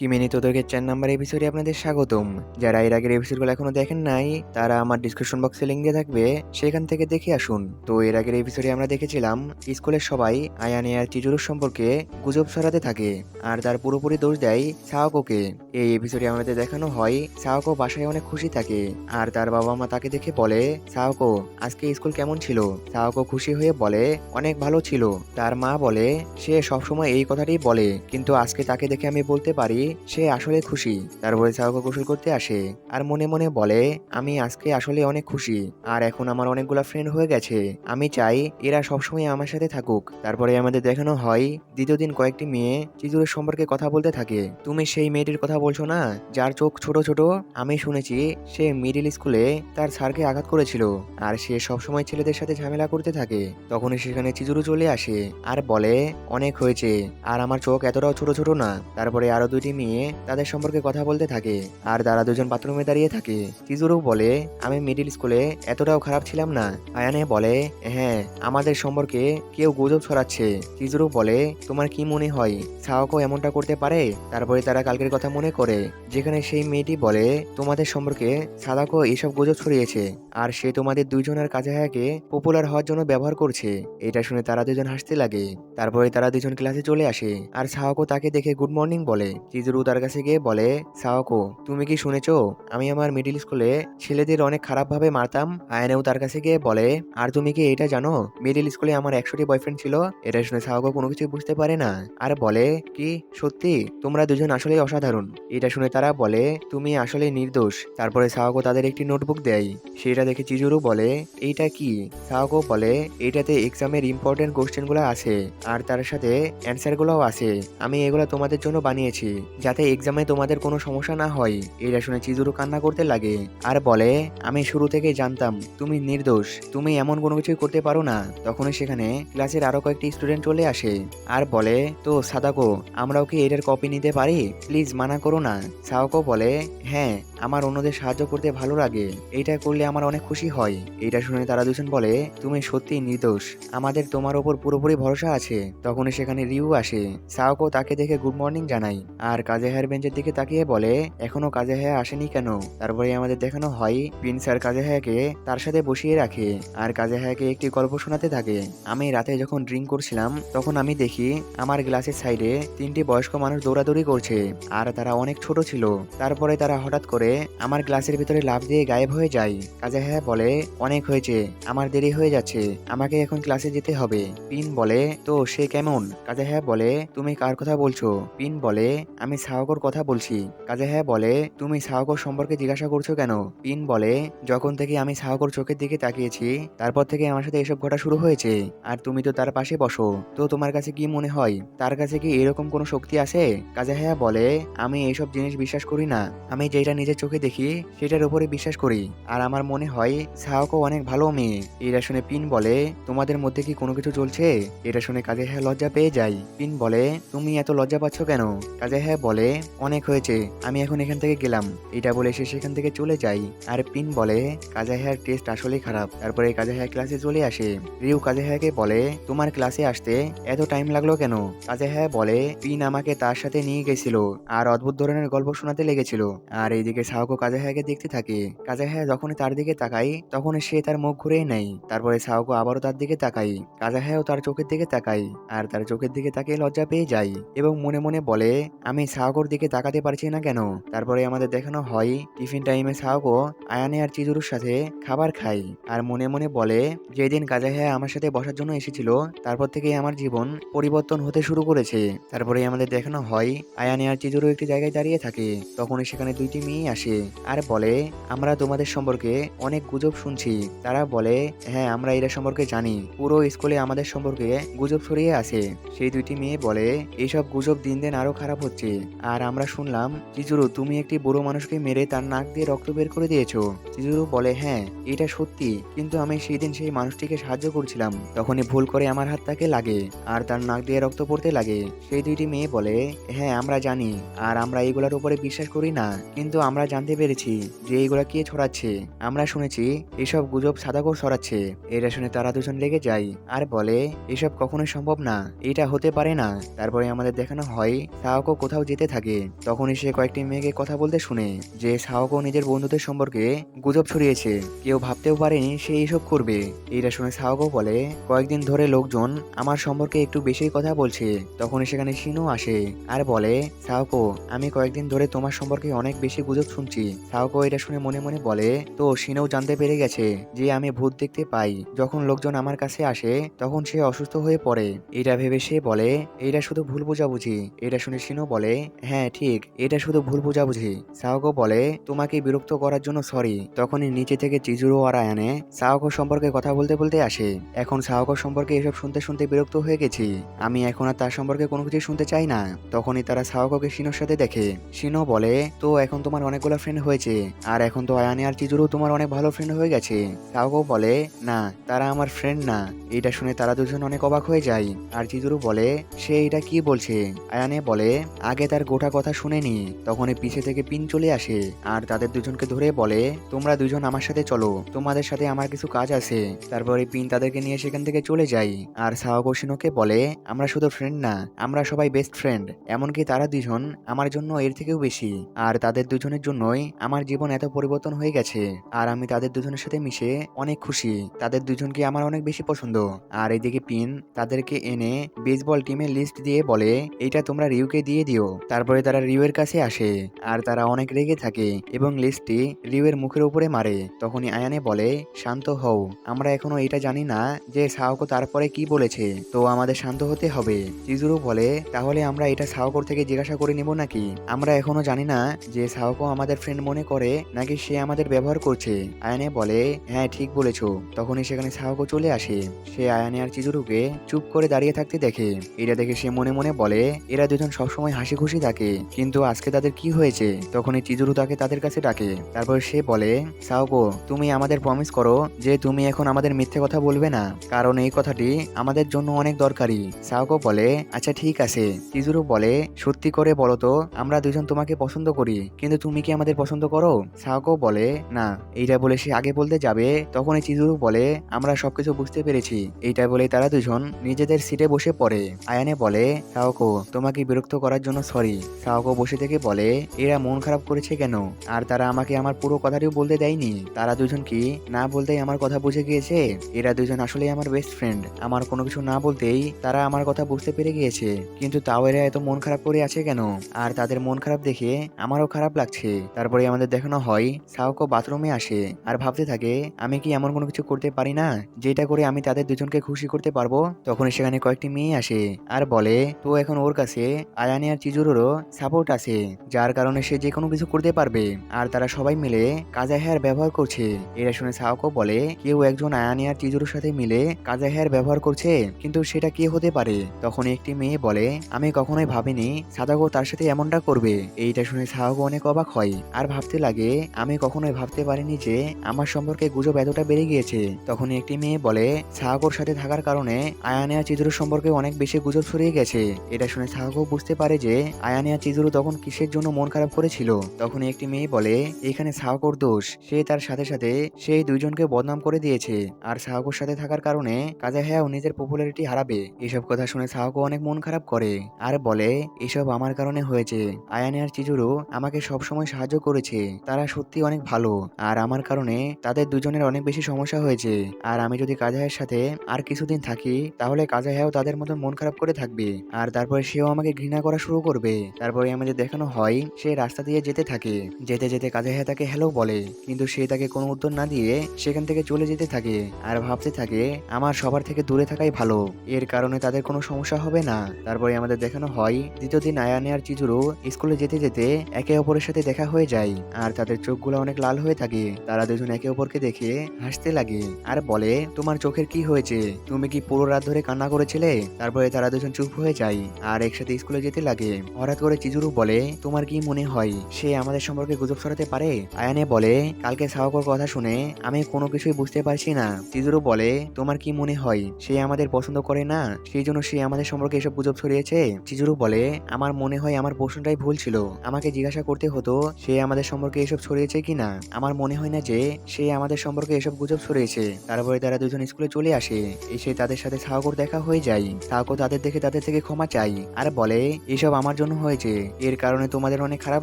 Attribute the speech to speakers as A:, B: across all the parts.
A: কিমিনি তোদেরকে চার নাম্বার এপিসোডে আপনাদের স্বাগতম। যারা এর আগের এপিসোডগুলো এখনও দেখেন নাই, তারা আমার ডিসক্রিপশন বক্সে লিঙ্ক দিয়ে থাকবে, সেখান থেকে দেখে আসুন। তো এর আগের এপিসোডে আমরা দেখেছিলাম, স্কুলের সবাই আয়ানে আর চিজুরুর সম্পর্কে গুজব ছড়াতে থাকে, আর তার পুরোপুরি দোষ দেয় সাওকোকে। এই এপিসোডে আমাদের দেখানো হয়, সাওকো বাসায় অনেক খুশি থাকে, আর তার বাবা মা তাকে দেখে বলে, সাওকো, আজকে স্কুল কেমন ছিল? সাওকো খুশি হয়ে বলে, অনেক ভালো ছিল। তার মা বলে, সে সবসময় এই কথাটাই বলে, কিন্তু আজকে তাকে দেখে আমি বলতে পারি সে আসলে খুশি। তারপরে সাওকো গোসল করতে আসে। আর মনে মনে বলে, আমি আজকে আসলে অনেক খুশি। আর এখন আমার অনেকগুলো ফ্রেন্ড হয়ে গেছে। আমি চাই এরা সবসময় আমার সাথে থাকুক। তারপরে আমাদের দেখানো হয়, দ্বিতীয় দিন কয়েকটি মেয়ে চিজুরের সম্পর্কে কথা বলতে থাকে। তুমি সেই মেয়েটির কথা বলছো না? যার চোখ ছোট ছোট? আমি শুনেছি, সে মিডিল স্কুলে তার স্যারকে আঘাত করেছিল। আর সে সবসময় ছেলেদের সাথে ঝামেলা করতে থাকে। তখন সেখানে চিজুরু চলে আসে। আর বলে, অনেক হয়েছে। আর আমার চোখ এতটাও ছোট ছোট না। তারপরে আরও দুইটি মেয়ে তাদের সম্পর্কে কথা বলতে থাকে। আর তারা দুজন বাথরুমে দাঁড়িয়ে থাকে। চিজুরু বলে, আমি মিডিল স্কুলে এতটাও খারাপ ছিলাম না। আয়ানে বলে হ্যাঁ আমাদের সম্পর্কে কেউ গুজব ছড়াচ্ছে। চিজুরু বলে, তোমার কি মনে হয়, সাওকো এমনটা করতে পারে? তারপরে তারা কালকের কথা মনে করে, যেখানে সেই মেয়েটি বলে, তোমাদের সম্পর্কে সাদাকো এইসব গুজব ছড়িয়েছে। আর সে তোমাদের দুইজনের কাছে হায়াকে পপুলার হওয়ার জন্য ব্যবহার করছে। এটা শুনে তারা দুজন হাসতে লাগে। তারপরে তারা দুজন ক্লাসে চলে আসে। আর সাওকো তাকে দেখে গুড মর্নিং বলে। চিজুরু তার কাছে গিয়ে বলে সাওকো তুমি কি শুনেছো? আমি আমার মিডিল স্কুলে ছেলেদের অনেক খারাপভাবে মারতাম। আয়নেও তার কাছে গিয়ে বলে, আর তুমি কি এটা জানো? মিডিল স্কুলে আমার একশোটি বয়ফ্রেন্ড ছিল। এটা শুনে সাওকো কোনো কিছু বুঝতে পারে না। আর বলে, কি? সত্যি? তোমরা দুজন আসলেই অসাধারণ। এটা শুনে তারা বলে, তুমি আসলে নির্দোষ। তারপরে সাওকো তাদের একটি নোটবুক দেয়। সেটা দেখে চিজুরু বলে, এইটা কি? সাওকো বলে, এইটাতে এক্সামের ইম্পর্টেন্ট কোশ্চেনগুলো আছে, আর তার সাথে অ্যান্সারগুলোও আছে। আমি এগুলো তোমাদের জন্য বানিয়েছি, যাতে এক্সামে তোমাদের কোনো সমস্যা না হয়। এটা শুনে চিজুরু কান্না করতে লাগে, আর বলে, আমি শুরু থেকে জানতাম, তুমি নির্দোষ, তুমি এমন কোনো কিছুই করতে পারো না। তখনই সেখানে ক্লাসের আরও কয়েকটি স্টুডেন্ট চলে আসে, আর বলে, তো সাদাকো আমরাও কি এটার কপি নিতে পারি? প্লিজ মানা করো না। সাওকো বলে হ্যাঁ আমার অন্যদের সাহায্য করতে ভালো লাগে। এটা করলে আমার অনেক খুশি হয়। এটা শুনে তারা দুজন বলে, তুমি সত্যি নির্দোষ। আমাদের তোমার ওপর পুরোপুরি ভরসা আছে। তখন সেখানে রিউ আসে। সাওকো তাকে দেখে গুড মর্নিং জানাই আর কাজে হায়ার বেঞ্চের দিকে তাকিয়ে বলে, এখনও কাজে হায়া আসেনি কেন? তারপরে আমাদের দেখানো হয়, প্রিন্স আর কাজে হায়াকে তার সাথে বসিয়ে রাখে। আর কাজে হায়াকে একটি গল্প শোনাতে থাকে। আমি রাতে যখন ড্রিঙ্ক করছিলাম, তখন আমি দেখি আমার গ্লাসের সাইডে তিনটি বয়স্ক মানুষ দৌড়াদৌড়ি করছে। আর তারা অনেক ছোট ছিল। তারপরে তারা হঠাৎ করে আমার গ্লাসের ভিতরে লাফ দিয়ে গায়েব হয়ে যায়। কাজে হ্যাঁ বলে, অনেক হয়েছে। আমার দেরি হয়ে যাচ্ছে। আমাকে এখন ক্লাসে যেতে হবে। পিন বলে, তো সে কেমন? কাজে হ্যাঁ বলে, তুমি কার কথা বলছো? পিন বলে, আমি সাহকর কথা বলছি। কাজে হ্যাঁ বলে, তুমি সাহকর সম্পর্কে জিজ্ঞাসা করছ কেন? পিন বলে, যখন থেকে আমি সাহকর চোখের দিকে তাকিয়েছি, তারপর থেকে আমার সাথে এসব ঘটা শুরু হয়েছে। আর তুমি তো তার পাশে বসো। তো তোমার কাছে কি মনে হয়? তার কাছে কি এরকম কোনো শক্তি আছে? কাজে হ্যাঁ বলে, আমি এইসব জিনিস বিশ্বাস করি না। আমি যেটা নিজের চোখে দেখি, সেটার উপরে বিশ্বাস করি। আর আমার মনে হয় সাহকও অনেক ভালো মেয়ে। এটা শুনে পিন বলে, তোমাদের মধ্যে কি কোনো কিছু চলছে? এটা শুনে কাজে হ্যাঁ লজ্জা পেয়ে যাই পিন বলে, তুমি এত লজ্জা পাচ্ছ কেন? কাজে হ্যাঁ বলে, অনেক হয়েছে, আমি এখন এখান থেকে গেলাম। এটা বলে সে সেখান থেকে চলে যাই আর পিন বলে, কাজে হ্যাঁ টেস্ট আসলেই খারাপ। তারপরে কাজে হ্যাঁ ক্লাসে চলে আসে। রিউ কাজে হ্যাঁকে বলে, তোমার ক্লাসে আসতে এত টাইম লাগল কেন? কাজে হ্যাঁ বলে, পিন আমাকে তার সাথে নিয়ে গেছিল, আর অদ্ভুত ধরনের গল্প শোনাতে লেগেছিল। আর এইদিকে সাহকো কাজে হ্যাঁকে দেখতে থাকে। কাজে হ্যাঁ যখনই তার দিকে তাকাই, তখন সে তার মুখ ঘুরেই নেয়। তারপরে সাহকো আবারও তার দিকে তাকাই কাজা হ্যাঁও তার চোখের দিকে তাকাই আর তার চোখের দিকে তাকিয়ে লজ্জা পেয়ে যাই এবং মনে মনে বলে, আমি সাহকোর দিকে তাকাতে পারছি না কেন? তারপরে আমাদের দেখানো হয়, টিফিন টাইমে সাহকো আয়ানে আর চিজুরুর সাথে খাবার খাই আর মনে মনে বলে, যেদিন কাজা হ্যাঁ আমার সাথে বসার জন্য এসেছিল, তারপর থেকে আমার জীবন পরিবর্তন হতে শুরু করেছে। তারপরে আমাদের দেখানো হয়, আয়ানে আর চিজুরু একটি জায়গায় দাঁড়িয়ে থাকে, তখনই সেখানে দুইটি মেয়ে আসে, আর বলে, আমরা তোমাদের সম্পর্কে অনেক গুজব শুনছি। তারা বলে হ্যাঁ আমরা এরা সম্পর্কে জানি। পুরো স্কুলে আমাদের সম্পর্কে গুজব ছড়িয়ে আছে। সেই দুইটি মেয়ে বলে এইসব গুজব দিন দিন আরও খারাপ হচ্ছে। আর আমরা শুনলাম, চিজুরু, তুমি একটি বুড়ো মানুষকে মেরে তার নাক দিয়ে রক্ত বের করে দিয়েছ। চিজুরু বলে হ্যাঁ এটা সত্যি। কিন্তু আমি সেই দিন সেই মানুষটিকে সাহায্য করছিলাম। তখনই ভুল করে আমার হাত তাকে লাগে, আর তার নাক দিয়ে রক্ত পড়তে লাগে। সেই দুইটি মেয়ে বলে হ্যাঁ আমরা জানি। আর আমরা এগুলোর উপরে বিশ্বাস করি না। কিন্তু আমরা জানতে পেরেছি যে এইগুলা কে ছড়াচ্ছে। আমরা শুনেছি, এসব গুজব সাদাকর ছড়াচ্ছে। এটা শুনে তারা দুজন লেগে যায় আর বলে, এসব কখনোই সম্ভব না। এটা হতে পারে না। তারপরে আমাদের দেখানো হয় সাহকও কোথাও যেতে থাকে। তখনই সে কয়েকটি মেয়েকে কথা বলতে শুনে যে সাহকও নিজের বন্ধুদের সম্পর্কে গুজব ছড়িয়েছে। কেউ ভাবতেও পারেনি সে এইসব করবে। এটা শুনে সাহকও বলে, কয়েকদিন ধরে লোকজন আমার সম্পর্কে একটু বেশি কথা বলছে। তখনই সেখানে সিনু আসে আর বলে সাহকো আমি কয়েকদিন ধরে তোমার সম্পর্কে অনেক বেশি গুজব শুনছি। সাহকো এটা শুনে মনে মনে বলে, তো সিনেও জানতে পেরে গেছে যে আমি ভূত দেখতে পাই। যখন লোকজন আমার কাছে আসে, তখন সে অসুস্থ হয়ে পড়ে। এটা ভেবে সে বলে, এটা শুধু ভুল বোঝাবুঝি। এটা শুনে সিনো বলে হ্যাঁ ঠিক, এটা শুধু ভুল বোঝাবুঝি। সাহকো বলে, তোমাকে বিরক্ত করার জন্য সরি তখনই নিচে থেকে চিজুরো আর আয়ানে সাহকো সম্পর্কে কথা বলতে বলতে আসে। এখন সাহকো সম্পর্কে এসব শুনতে শুনতে বিরক্ত হয়ে গেছি। আমি এখন আর তার সম্পর্কে কোনো কিছু শুনতে চাই না। তখনই তারা সাহকোকে সিনোর সাথে দেখে। সিনো বলে, তো এখন তোমার অনেকগুলো ফ্রেন্ড হয়েছে। আর এখন তো আয়ানে আর চিজুরো তোমার অনেক ভালো ফ্রেন্ড হয়ে গেছে। সাহকো বলে, না, তারা আমার ফ্রেন্ড না। এটা শুনে তারা দুজন অনেক অবাক হয়ে যায়। আর চিজুরু বলে, সে এটা কি বলছে? আয়ানে বলে, আগে তার গোটা কথা শুনেনি তখনই পিছে থেকে পিন চলে আসে। আর তাদের দুজনকে ধরে বলে, তোমরা দুজন আমার সাথে চলো, তোমাদের সাথে আমার কিছু কাজ আছে। তারপরে পিন তাদেরকে নিয়ে সেখান থেকে চলে যায়। আর সাহকো সিনোকে বলে, আমরা শুধু ফ্রেন্ড না, আমরা সবাই বেস্ট ফ্রেন্ড এমনকি তারা দুজন আমার জন্য এর থেকেও বেশি। আর তাদের দুজনের জন্যই আমার জীবন এত পরিবর্তন হয়ে গেছে। আর আমি তাদের দুজনের সাথে মিশে অনেক খুশি। তাদের দুজনকে আমার অনেক বেশি পছন্দ। আর এদিকে পিন তাদেরকে এনে বেসবল টিমের লিস্ট দিয়ে বলে, এটা তোমরা রিউকে দিয়ে দিও। তারপরে তারা রিউয়ের কাছে আসে। আর তারা অনেক রেগে থাকে এবং লিস্টটি রিউয়ের মুখের উপরে মারে। তখনই আয়ানে বলে, শান্ত হও। আমরা এখনও এটা জানি না যে সাহকো তারপরে কি বলেছে। তো আমাদের শান্ত হতে হবে। চিজুরু বলে, তাহলে আমরা এটা সাহকর থেকে জিজ্ঞাসা করে নেব নাকি? আমরা এখনও জানি না যে সাহকো আমাদের ফ্রেন্ড মনে করে নাকি সে আমাদের ব্যবহার করছে। আয়ানে বলে হ্যাঁ ঠিক বলেছ। তখনই সেখানে সাহকো চলে আসে। সে আয়ানে আর চিজুরুকে চুপ করে দাঁড়িয়ে থাকতে দেখে। এটা দেখে সে মনে মনে বলে, এরা দুজন সবসময় হাসি খুশি থাকে কিন্তু আজকে তাদের কি হয়েছে? তখনই চিজুরু তাকে তাদের কাছে ডাকে। তারপর সে বলে, সাহকো, তুমি আমাদের প্রমিস করো যে তুমি এখন আমাদের মিথ্যে কথা বলবে না, কারণ এই কথাটি আমাদের জন্য অনেক দরকারি। সাহকো বলে আচ্ছা ঠিক আছে। চিজুরু বলে, সত্যি করে বলো তো, আমরা দুজন তোমাকে পছন্দ করি, কিন্তু তুমি কি আমাদের পছন্দ করো? সাহকো বলে, না, এইটা বলে সে আগে বলতে যাবে, তখনই চিজুরু বলে, আমরা সবকিছু বুঝতে পেরেছি। এইটা বলে তারা দুজন নিজেদের সিটে বসে পড়ে। আয়ানে বলে সাহকো তোমাকে বিরক্ত করার জন্য সরি সাহকো বসে থেকে বলে, এরা মন খারাপ করেছে কেন? আর তারা আমাকে আমার পুরো কথাটিও বলতে দেয়নি? তারা দুজন কি না বলতেই আমার কথা বুঝে গিয়েছে? এরা দুজন আসলেই আমার বেস্ট ফ্রেন্ড আমার কোনো কিছু না বলতেই তারা আমার কথা বুঝতে পেরে গিয়েছে। কিন্তু তাও এরা এত মন খারাপ করে আছে কেন? আর তাদের মন খারাপ দেখে আমারও খারাপ লাগছে। তারপরে আমাদের দেখানো হয় সাহকো বাথরুমে আসে। আর ভাবতে থাকে, আমি কি এমন কোনো কিছু করতে পারি না? যেটা করে আমি তাদের দুজনকে খুশি করতে পারব? তখন সেখানে কয়েকটি মেয়ে আসে আর বলে, তো এখন ওর কাছে আয়ানি আর চিজুরেরও সাপোর্ট আছে, যার কারণে সে যে কোনো কিছু করতে পারবে। আর তারা সবাই মিলে কাজা হেয়ার ব্যবহার করছে। এরা শুনে সাহকো বলে, কেউ একজন আয়ানি আর চিজুরের সাথে মিলে কাজা হেয়ার ব্যবহার করছে, কিন্তু সেটা কে হতে পারে? তখন একটি মেয়ে বলে, আমি কখনোই ভাবিনি সাদাগো তার সাথে এমনটা করবে। এইটা শুনে সাহকো অনেক অবাক হয় আর ভাবতে লাগে, আমি কখনোই ভাবতে পারিনি যে আমার সম্পর্কে গুজব এতটা বেড়ে গিয়েছে তখন একটি মেয়ে বলে সাহাগোর সাথে থাকার কারণে আয়ানে আর চিজুরু সম্পর্কে অনেক বেশি গুজব ছড়িয়ে গেছে। এটা শুনে সাহাগো বুঝতে পারে যে আয়ানে আর চিজুরু তখন কিসের জন্য মন খারাপ করেছিল। তখন একটি মেয়ে বলে, এখানে সাহাগোর দোষ। সে তার সাথে সাথে সেই দুইজনকে বদনাম করে দিয়েছে। আর সাহাগোর সাথে থাকার কারণে কাজে হ্যাঁ নিজের পপুলারিটি হারাবে। এসব কথা শুনে সাহাগো অনেক মন খারাপ করে। আর বলে, এসব আমার কারণে হয়েছে। আয়ানে আর চিজুরু আমাকে সবসময় সাহায্য করেছে। তারা সত্যি অনেক ভালো। আর আমার কারণে তাদের দুজনের অনেক বেশি সমস্যা হয়েছে। আর আমি যদি কাজাহের সাথে আর কিছুদিন থাকি, তাহলে কাজাহেও তাদের মতন মন খারাপ করে থাকবে। আর তারপরে সেও আমাকে ঘৃণা করা শুরু করবে। তারপরে আমাদের দেখানো হয়, সে রাস্তা দিয়ে যেতে থাকে। যেতে যেতে কাজাহে তাকে হ্যালো বলে। কিন্তু সে তাকে কোনো উত্তর না দিয়ে সেখান থেকে চলে যেতে থাকে। আর ভাবতে থাকে, আমার সবার থেকে দূরে থাকাই ভালো। এর কারণে তাদের কোনো সমস্যা হবে না। তারপরে আমাদের দেখানো হয়, দ্বিতীয় দিন আয়ানে আর চিজুরু স্কুলে যেতে যেতে একে অপরের সাথে দেখা হয়ে যায়। আর তাদের চোখগুলো অনেক লাল হয়ে থাকে। তারা দুজন একে অপরকে দেখে হাসতে লাগে। আর বলে, তোমার চোখের কি হয়েছে? তুমি কি পুরো রাত ধরে কান্না করেছিলে? তারপরে তারা দুজন চুপ হয়ে যায় আর একসাথে স্কুলে যেতে লাগে। হঠাৎ করে চিজুরু বলে, তোমার কি মনে হয় সে আমাদের সম্পর্কে গুজব ছড়াতে পারে? আয়ানে বলে, কালকে সাহকর কথা শুনে আমি কোনো কিছুই বুঝতে পারছি না। চিজুরু বলে, তোমার কি মনে হয় সে আমাদের পছন্দ করে না? সেই জন্য সে আমাদের সম্পর্কে এসব গুজব ছড়িয়েছে? চিজুরু বলে, আমার মনে হয় আমার প্রশ্নটাই ভুল ছিল। আমাকে জিজ্ঞাসা করতে হতো সে আমাদের সম্পর্কে এসব ছড়িয়েছে কিনা। আমার মনে হয় না যে সে আমাদের সম্পর্কে এসব গুজব ছড়িয়েছে। তারপরে তারা দুজন স্কুলে চলে আসে। এসে তাদের সাথে সাহকর দেখা হয়ে যায়। সাহকো তাদের দেখে তাদের থেকে ক্ষমা চাই আর বলে, এসব আমার জন্য হয়েছে। এর কারণে তোমাদের অনেক খারাপ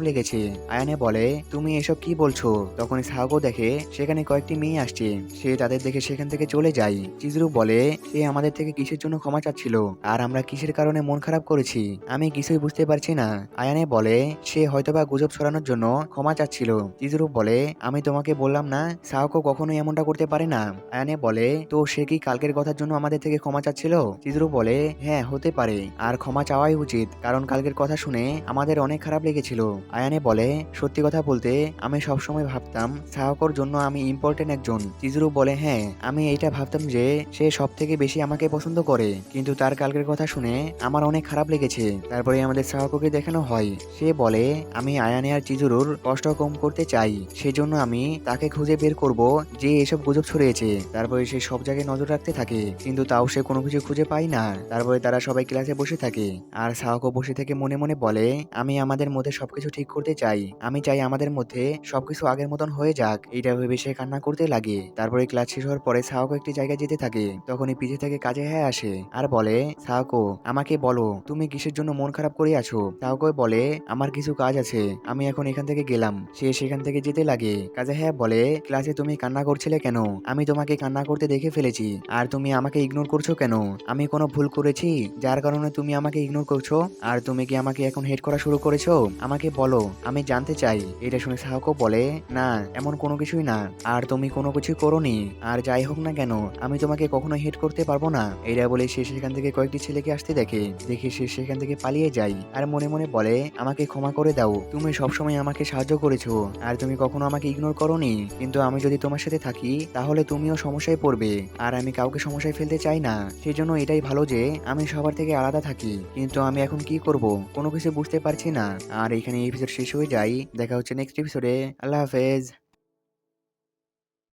A: লেগেছে। আয়ানে বলে, তুমি এসব কি বলছো? তখন সাহকো দেখে, সেখানে কয়েকটি মেয়ে আসছে। সে তাদের দেখে সেখান থেকে চলে যায়। চিজরু বলে, সে আমাদের থেকে কিসের জন্য ক্ষমা চাচ্ছিল? আর আমরা কিসের কারণে মন খারাপ করেছি? আমি কিছুই বুঝতে পারছি না। আয়ানে বলে, সে হয়তোবা গুজব ছড়ানোর জন্য ক্ষমা চাচ্ছিল। চিজরু বলে, আমি তোমাকে বললাম না সাহকো কখনোই এমনটা করতে পারে না। আয়ানে বলে, তো সে কি কালকের কথার জন্য আমাদের থেকে ক্ষমা চাচ্ছিল? চিজরু বলে হ্যাঁ হতে পারে। আর ক্ষমা চাওয়াই উচিত, কারণ কালকের কথা শুনে আমাদের অনেক খারাপ লেগেছিল। আয়ানে বলে, সত্যি কথা বলতে, আমি সবসময় ভাবতাম সাহকর জন্য আমি ইম্পর্টেন্ট একজন। চিজরু বলে হ্যাঁ আমি এইটা ভাবতাম যে সে সব থেকে বেশি আমাকে পছন্দ করে। কিন্তু তার কালকের কথা শুনে আমার অনেক খারাপ লেগেছে। তারপরে আমাদের সাহককে দেখানো হয়। সে বলে, আমি আয়ানে আর চিজুরুর কষ্ট কম করতে চাই। সেজন্য আমি তাকে খুঁজে বের করব যে এসব গুজব ছড়িয়েছে। তারপরে সে সব জায়গায় নজর রাখতে থাকে, কিন্তু তাও সে কোনো কিছু খুঁজে পায় না। তারপরে তারা সবাই ক্লাসে বসে থাকে। আর সাহকও বসে থেকে মনে মনে বলে, আমি আমাদের মধ্যে সবকিছু ঠিক করতে চাই। আমি চাই আমাদের মধ্যে সবকিছু আগের মতন হয়ে যাক। এইটা ভেবে সে কান্না করতে লাগে। তারপরে ক্লাস শেষ হওয়ার পরে সাহকো একটি জায়গায় যেতে থাকে। তখনই পিছে থেকে কাজে হ্যাঁ আসে আর বলে সাহকো আমাকে বলো, তুমি কিসের জন্য মন খারাপ করে আছো? সাহকো বলে, আমার কিছু কাজ আছে। আমি এখন এখান থেকে গেলাম। সে সেখান থেকে যেতে লাগে। কাজে হ্যাঁ বলে ক্লাসে তুমি কান্না করছিলে কেন? আমি তোমাকে কান্না করতে দেখে ফেলেছি। আর তুমি আমাকে ইগনোর করছ কেন? আমি কোনো ভুল করেছি? যার কারণে তুমি আমাকে ইগনোর করছ? আর তুমি কি আমাকে এখন হেড করা শুরু করেছ? আমাকে বলো, আমি জানতে চাই। এটা শুনে সাহকো বলে, না, এমন কোনো কিছুই না। আর তুমি কোনো কিছু করোনি। আর যাই হোক না কেন, আমি তোমাকে কখনো হেড করতে পারব না। এটা বলে, সে সেখান থেকে কয়েকটি ছেলেকে আসতে দেখে। দেখে সে সেখান থেকে পালিয়ে যায়। আর মনে মনে বলে, আমাকে ক্ষমা করে দাও। তুমি সবসময় আমাকে সাহায্য করেছ। আর তুমি কখনো আমাকে ইগনোর করোনি? কিন্তু আমি যদি তোমার সাথে থাকি, তাহলে তুমিও সমস্যায় পড়বে। আর আমি কাউকে সমস্যায় ফেলতে চাই না। সেই জন্য এটাই ভালো যে, আমি সবার থেকে আলাদা থাকি। কিন্তু আমি এখন কি করব? কোনো কিছু বুঝতে পারছি না। আর এখানে এপিসোড শেষ হয়ে যাই দেখা হচ্ছে নেক্সট এপিসোডে আল্লাহ হাফেজ।